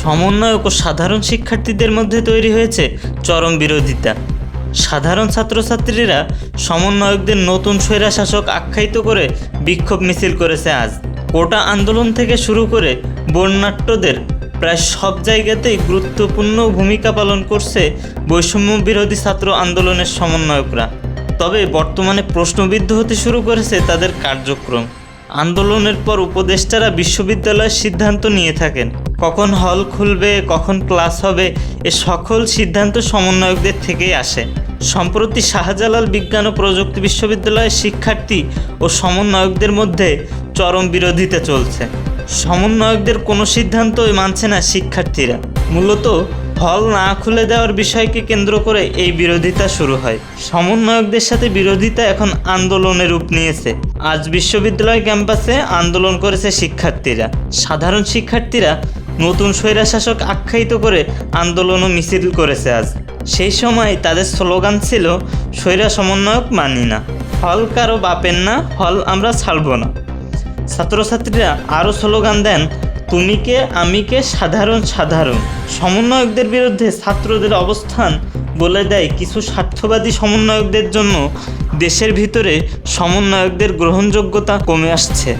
সমন্বয়ক ও সাধারণ শিক্ষার্থীদের মধ্যে তৈরি হয়েছে চরম বিরোধিতা। সাধারণ ছাত্রছাত্রীরা সমন্বয়কদের নতুন স্বৈরাশাসক আখ্যায়িত করে বিক্ষোভ মিছিল করেছে আজ। কোটা আন্দোলন থেকে শুরু করে বর্ণাট্যদের প্রায় সব জায়গাতেই গুরুত্বপূর্ণ ভূমিকা পালন করছে বৈষম্য বিরোধী ছাত্র আন্দোলনের সমন্বয়করা। তবে বর্তমানে প্রশ্নবিদ্ধ হতে শুরু করেছে তাদের কার্যক্রম। আন্দোলনের পর উপদেষ্টারা বিশ্ববিদ্যালয়ের সিদ্ধান্ত নিয়ে থাকেন। কখন হল খুলবে, কখন ক্লাস হবে, এ সকল সিদ্ধান্ত সমন্বয়কদের থেকেই আসে। সম্প্রতি শাহজালাল বিজ্ঞান ও প্রযুক্তি বিশ্ববিদ্যালয়ের শিক্ষার্থী ও সমন্বয়কদের মধ্যে চরম বিরোধিতা চলছে। সমন্বয়কদের কোনো সিদ্ধান্তই মানছে না শিক্ষার্থীরা। মূলত হল না খুলে দেওয়ার বিষয়কে কেন্দ্র করে এই বিরোধিতা শুরু হয়। সমন্বয়কদের সাথে বিরোধিতা এখন আন্দোলনের রূপ নিয়েছে। আজ বিশ্ববিদ্যালয় ক্যাম্পাসে আন্দোলন করেছে শিক্ষার্থীরা। সাধারণ শিক্ষার্থীরা নতুন স্বৈরাশাসক আখ্যায়িত করে আন্দোলন ও মিছিল করেছে আজ। সেই সময় তাদের স্লোগান ছিল, স্বৈরা সমন্বয়ক মানি না। হল কারও বাপের না হল আমরা ছাড়বো না। ছাত্রছাত্রীরা আরও স্লোগান দেন তুমি কে আমি কে সাধারণ সাধারণ। সমন্বয়কদের বিরুদ্ধে ছাত্রদের অবস্থান বলে দেয় কিছু স্বার্থবাদী সমন্বয়কদের জন্য দেশের ভিতরে সমন্বয়কদের গ্রহণযোগ্যতা কমে আসছে।